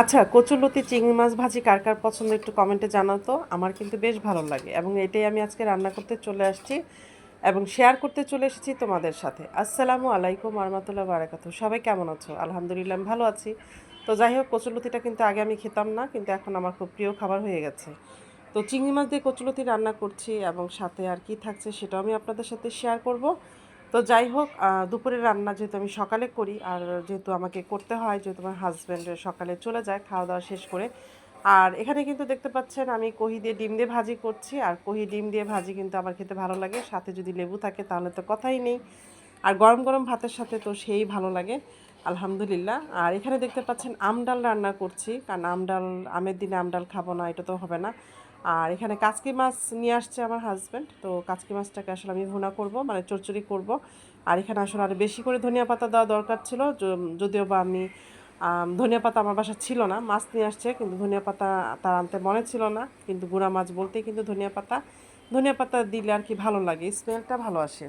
আচ্ছা কচুলতি চিংড়ি মাছ ভাজি কার কার পছন্দ একটু কমেন্টে জানাও তো। আমার কিন্তু বেশ ভালো লাগে এবং এটাই আমি আজকে রান্না করতে চলে আসছি এবং শেয়ার করতে চলে এসেছি তোমাদের সাথে। আসসালামু আলাইকুম আরমাতুল্লাহ বারাকাতু সবাই কেমন আছো? আলহামদুলিল্লাহ আমি ভালো আছি। তো যাই হোক কচুলতিটা কিন্তু আগে আমি খেতাম না, কিন্তু এখন আমার খুব প্রিয় খাবার হয়ে গেছে। তো চিংড়ি মাছ দিয়ে কচুলতি রান্না করছি এবং সাথে আর কি থাকছে সেটাও আমি আপনাদের সাথে শেয়ার করব। তো যাই হোক দুপুরের রান্না যেহেতু আমি সকালে করি, আর যেহেতু আমাকে করতে হয়, যেহেতু আমার হাজব্যান্ড সকালে চলে যায়, খাওয়া দাওয়া শেষ করে। আর এখানে কিন্তু দেখতে পাচ্ছেন, আমি কহি দিয়ে ডিম দিয়ে ভাজি করছি, আর কহি ডিম দিয়ে ভাজি কিন্তু আমার খেতে ভালো লাগে। সাথে যদি লেবু থাকে তাহলে তো কথাই নেই। আর গরম গরম ভাতের সাথে তো সেই ভালো লাগে, আলহামদুলিল্লাহ। আর এখানে দেখতে পাচ্ছেন, আমডাল রান্না করছি, কারণ আমডাল, আমের দিনে আমডাল খাব না, এটা তো হবে না। আর এখানে কাচকি মাছ নিয়ে আসছে আমার হাজব্যান্ড তো কাচকি মাছটাকে আসলে আমি ভুনা করব মানে চচ্চড়ি করব। আর এখানে আসলে আরও বেশি করে ধনিয়া পাতা দেওয়া দরকার ছিল যদিও বা আমি ধনিয়া পাতা আমার বাসা ছিল না, মাছ নিয়ে আসছে, কিন্তু ধনিয়া পাতা তার আনতে মনে ছিল না, কিন্তু গুঁড়া মাছ বলতেই কিন্তু ধনিয়া পাতা ধনিয়া পাতা দিলে আর কি ভালো লাগে স্মেলটা ভালো আসে।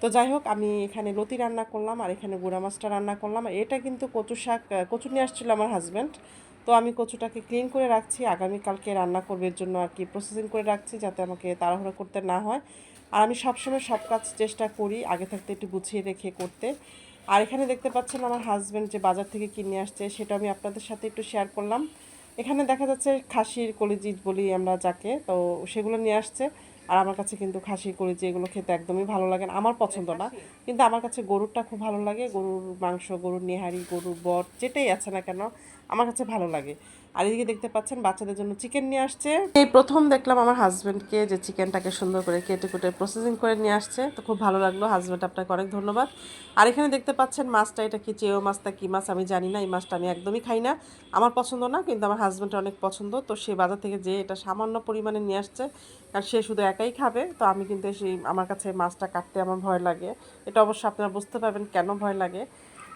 তো যাই হোক, আমি এখানে লতি রান্না করলাম, আর এখানে গুঁড়া মাছটা রান্না করলাম, আর এটা কিন্তু কচু শাক কচু নিয়ে আসছিল আমার হাজব্যান্ড তো আমি কচুটাকে ক্লিন করে রাখছি। আগামীকালকে রান্না করবার জন্য আর কি প্রসেসিং করে রাখছি যাতে আমাকে তাড়াহুড়া করতে না হয়। আর আমি সবসময় সব কাজ চেষ্টা করি আগে থাকতে একটু গুছিয়ে রেখে করতে। আর এখানে দেখতে পাচ্ছেন আমার হাজব্যান্ড যে বাজার থেকে কিনে আসছে, সেটা আমি আপনাদের সাথে একটু শেয়ার করলাম। এখানে দেখা যাচ্ছে খাসির কলিজি বলি আমরা যাকে, তো সেগুলো নিয়ে আসছে। আর আমার কাছে কিন্তু খাসির কলিজি এগুলো খেতে একদমই ভালো লাগে আমার পছন্দ না। কিন্তু আমার কাছে গরুরটা খুব ভালো লাগে। গরুর মাংস, গরুর নেহারি, গরুর বট যেটাই আছে না কেন, আমার কাছে ভালো লাগে। আর এদিকে দেখতে পাচ্ছেন, বাচ্চাদের জন্য চিকেন নিয়ে আসছে। এই প্রথম দেখলাম আমার হাজব্যান্ডকে যে চিকেনটাকে সুন্দর করে কেটে কুটে প্রসেসিং করে নিয়ে আসছে। তো খুব ভালো লাগল। হাজব্যান্ড আপনাকে অনেক ধন্যবাদ। আর এখানে দেখতে পাচ্ছেন, মাছটা এটা কি চেয়েও মাছটা কী মাছ, আমি জানি না। এই মাছটা আমি একদমই খাই না। আমার পছন্দ না, কিন্তু আমার হাজব্যান্ডের অনেক পছন্দ। তো সে বাজার থেকে যে এটা সামান্য পরিমাণে নিয়ে আসছে, আর সে শুধু একাই খাবে, তো আমি কিন্তু সেই আমার কাছে মাছটা কাটতে আমার ভয় লাগে। এটা অবশ্য আপনারা বুঝতে পারবেন কেন ভয় লাগে।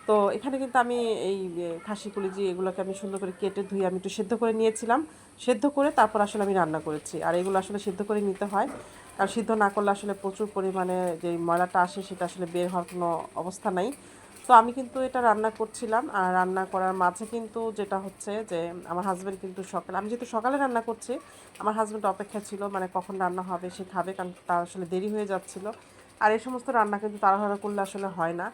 তো এখানে কিন্তু আমি এই খাসি, কলিজি এগুলোকে আমি সুন্দর করে কেটে ধুয়ে আমি একটু সেদ্ধ করে নিয়েছিলাম। সেদ্ধ করে তারপর আসলে আমি রান্না করেছি। আর এগুলো আসলে সেদ্ধ করে নিতে হয়। কারণ সিদ্ধ না করলে আসলে প্রচুর পরিমাণে যে ময়লাটা আসে সেটা আসলে বের হওয়ার কোনো অবস্থা নাই। তো আমি কিন্তু এটা রান্না করছিলাম, আর রান্না করার মাঝে কিন্তু যেটা হচ্ছে যে, আমার হাজব্যান্ড কিন্তু সকালে, আমি যেহেতু সকালে রান্না করছি, আমার হাজব্যান্ড অপেক্ষা ছিল মানে কখন রান্না হবে, সে খাবে, কারণ তার আসলে দেরি হয়ে যাচ্ছিল। আর এই সমস্ত রান্না কিন্তু তাড়াহুড়া করলে আসলে হয় না।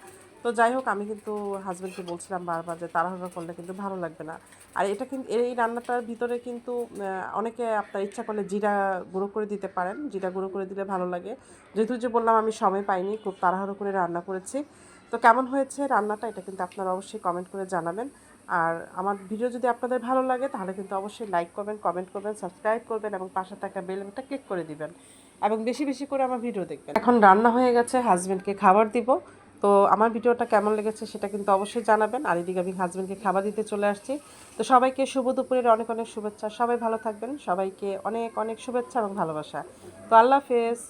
তো যাই হোক, আমি কিন্তু হাজব্যান্ডকে বলছিলাম বারবার যে, তাড়াহুড়া করলে কিন্তু ভালো লাগবে না। আর এটা কিন্তু এই রান্নাটার ভিতরে কিন্তু অনেকে আপনার ইচ্ছা করলে জিরা গুঁড়ো করে দিতে পারেন। জিরা গুঁড়ো করে দিলে ভালো লাগে। যেহেতু যে বললাম, আমি সময় পাইনি, খুব তাড়াহুড়ো করে রান্না করেছি। তো কেমন হয়েছে রান্নাটা, এটা কিন্তু আপনারা অবশ্যই কমেন্ট করে জানাবেন। আর আমার ভিডিও যদি আপনাদের ভালো লাগে, তাহলে কিন্তু অবশ্যই লাইক করবেন কমেন্ট করবেন সাবস্ক্রাইব করবেন এবং পাশে থাকা বেল বাটনটা ক্লিক করে দিবেন। এবং বেশি বেশি করে আমার ভিডিও দেখবেন। এখন রান্না হয়ে গেছে হাজব্যান্ডকে খাবার দিব। তো আমার ভিডিওটা কেমন লেগেছে সেটা কিন্তু অবশ্যই জানাবেন। আর এদিকে আমি হাজব্যান্ডকে খাবার দিতে চলে আসছি। তো সবাইকে শুভ দুপুরের অনেক অনেক শুভেচ্ছা। সবাই ভালো থাকবেন। সবাইকে অনেক অনেক শুভেচ্ছা এবং ভালোবাসা। তো আল্লাহ হাফেজ।